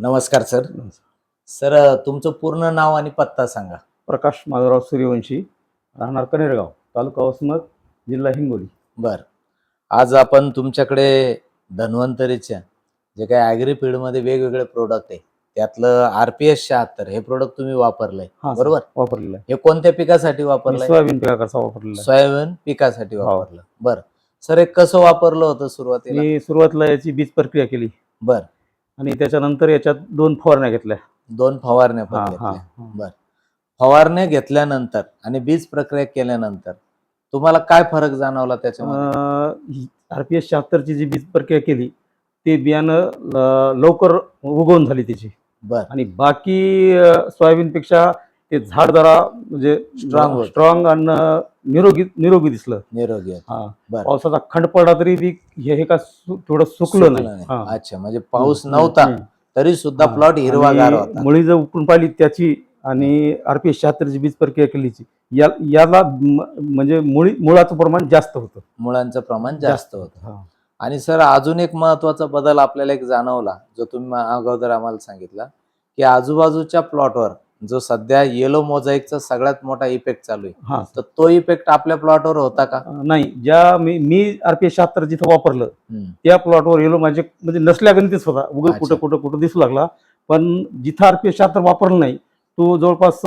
नमस्कार sir. Sir तुमचं पूर्ण नाव आणि पत्ता सांगा. प्रकाश माधवराव सूर्यवंशी राहणार कनेरगाव तालुका वसमत जिल्हा हिंगोली. बर. आज आपण तुमच्याकडे धन्वंतरीच्या जे काही ॲग्री फील्डमध्ये वेगवेगळे प्रोडक्ट आहे त्यातलं आर पी एस शहात्तर हे प्रोडक्ट तुम्ही वापरलंय हा बरोबर? वापरलेला आहे हे कोणत्या पिकासाठी मी वापरलंय सोयाबीन पिकाकरता वापरलेला आहे. सोयाबीन पिकासाठी हो. वापरलं. बर. सर हे कसं वापरलं होतं सुरुवातीला? मी सुरुवातीला याची बीज प्रक्रिया केली. बर. आणि त्याच्यानंतर याच्यात दोन फवारण्या घेतल्या. दोन फवारण्या पण हा, घेतल्या. हा, हा. बर. फवारण्या घेतल्यानंतर आणि बीज प्रक्रिया केल्यानंतर तुम्हाला काय फरक जाणवला त्याच्यामध्ये? आरपीएस शहात्तरची जी बीज प्रक्रिया केली ते बियाणं ल- लवकर उगवून झाली त्याची बर. आणि बाकी सोयाबीन पेक्षा ते झाड जरा म्हणजे Strong होतं. स्ट्रॉंग आणि निरोगी निरोगी दिसलं निरोगी. हा बर पावसाचा खंड पडला तरी ती हे हे का सु- थोडं सुकलं नाही. हा. अच्छा म्हणजे पाऊस हम्म, नव्हता हम्म. तरी सुद्धा हा. प्लॉट हिरवागार आणि होता मुळी जर उपटून पाहिली त्याची आणि आरपीएस शहात्तरची बीज प्रक्रिया केलीची या याला म- म्हणजे मुळी मुळाचं प्रमाण जास्त होतं मुळांचं प्रमाण जास्त होतं हा. आणि सर अजून एक महत्त्वाचा बदल आपल्याला एक जाणवला जो तुम्ही अगोदर आम्हाला सांगितला की आजूबाजूच्या प्लॉटवर जो सध्या येलो मोझाईकचा सगळ्यात मोठा इफेक्ट चालू आहे. हा. तर तो इफेक्ट आपल्या प्लॉटवर होता का? नाही. ज्या मी मी आरपीएस शहात्तर जिथं वापरलं हम्म. त्या प्लॉटवर येलो माझे म्हणजे नसल्या गणितच होता. उगं अच्छा. कुठं कुठं कुठं दिसू लागला. पण जिथं आरपीएस शहात्तर वापरलं नाही तो जवळपास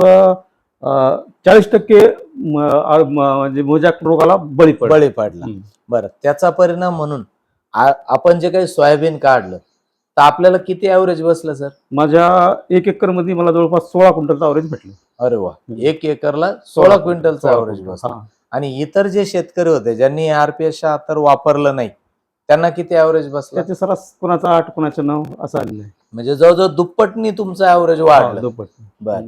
चाळीस टक्के म- आ- म- म्हणजे मोजाक रोगाला बळी पडला. बळी पडला. हम्म. बरं. त्याचा परिणाम म्हणून आ- आपण जे काही सोयाबीन काढलं तर आपल्याला किती ऍव्हरेज बसलं सर माझ्या एक एकरमध्ये मला जवळपास सोळा क्विंटलचं अवरेज भेटलं अरे वा. एक एकरला सोळा क्विंटलचं ऍव्हरेज. बसलं. आणि इतर जे शेतकरी होते ज्यांनी आरपीएस शहात्तर वापरलं नाही त्यांना किती ऍव्हरेज बसलं त्याचे सरास कोणाचा आठ कोणाचं नऊ असं आलेलं आहे म्हणजे जवळजवळ दुप्पटनी तुमचं ऍव्हरेज वाढलं दुप्पट. बर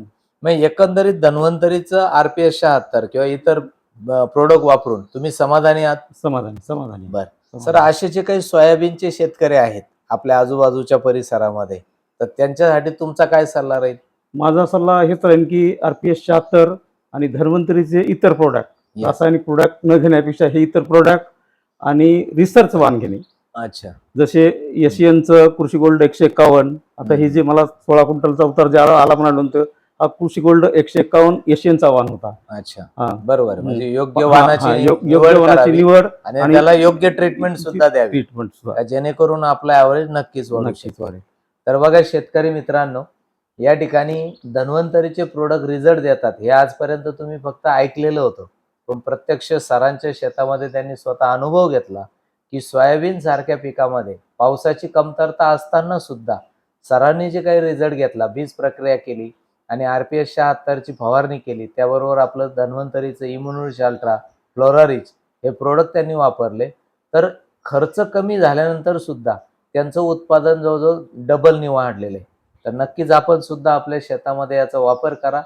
मग एकंदरीत धन्वंतरीचं आरपीएस शहात्तर किंवा इतर प्रोडक्ट वापरून तुम्ही समाधानी आहात समाधानी समाधानी बर. सर. असे जे काही सोयाबीनचे शेतकरी आहेत आपल्या आजूबाजूच्या परिसरामध्ये. तर त्यांच्यासाठी तुमचा काय सल्ला राहील? माझा सल्ला हेच राहील की आरपीएस शहात्तर आणि धन्वंतरीचे इतर प्रोडक्ट. रासायनिक प्रोडक्ट न घेण्यापेक्षा हे इतर प्रोडक्ट आणि रिसर्च वाहन घेणे. अच्छा. जसे एशियनचं कृषी गोल्ड एकशे एक्कावन्न आता हे जे मला सोळा क्विंटलचा उतार जे आला आला म्हणालो होतं हा कृषी गोल्ड एकशे एक्कावन्न एशियनचा वाहन होता. अच्छा. हा. बरोबर. म्हणजे योग्य वाहनाची निवड योग्य वाहनाची करावी निवड आणि त्याला योग्य ट्रीटमेंट सुद्धा द्यावी. ट्रीटमेंट सुद्धा. जेणेकरून आपला ऍव्हरेज नक्कीच वाढेल. तर बघा शेतकरी मित्रांनो या ठिकाणी धन्वंतरीचे प्रोडक्ट रिझल्ट देतात. हे आजपर्यंत तुम्ही फक्त ऐकलेलं होतं. पण प्रत्यक्ष सरांच्या शेतामध्ये त्यांनी स्वतः अनुभव घेतला की सोयाबीन सारख्या पिकामध्ये पावसाची कमतरता असताना सुद्धा सरांनी जे काही रिझल्ट घेतला बीज प्रक्रिया केली आणि आर पी एस शहात्तरची फवारणी केली त्याबरोबर आपलं धन्वंतरीचं इम्युनिश अल्ट्रा फ्लोरारिच हे प्रोडक्ट त्यांनी वापरले. तर खर्च कमी झाल्यानंतर सुद्धा त्यांचं उत्पादन जवळजवळ डबलनी वाढलेलं आहे. तर नक्कीच आपण सुद्धा आपल्या शेतामध्ये याचा वापर करा.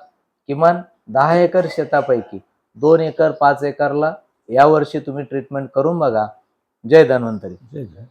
किमान दहा एकर शेतापैकी दोन एकर पाच एकरला यावर्षी तुम्ही ट्रीटमेंट करून बघा. जय धन्वंतरी. जय जय.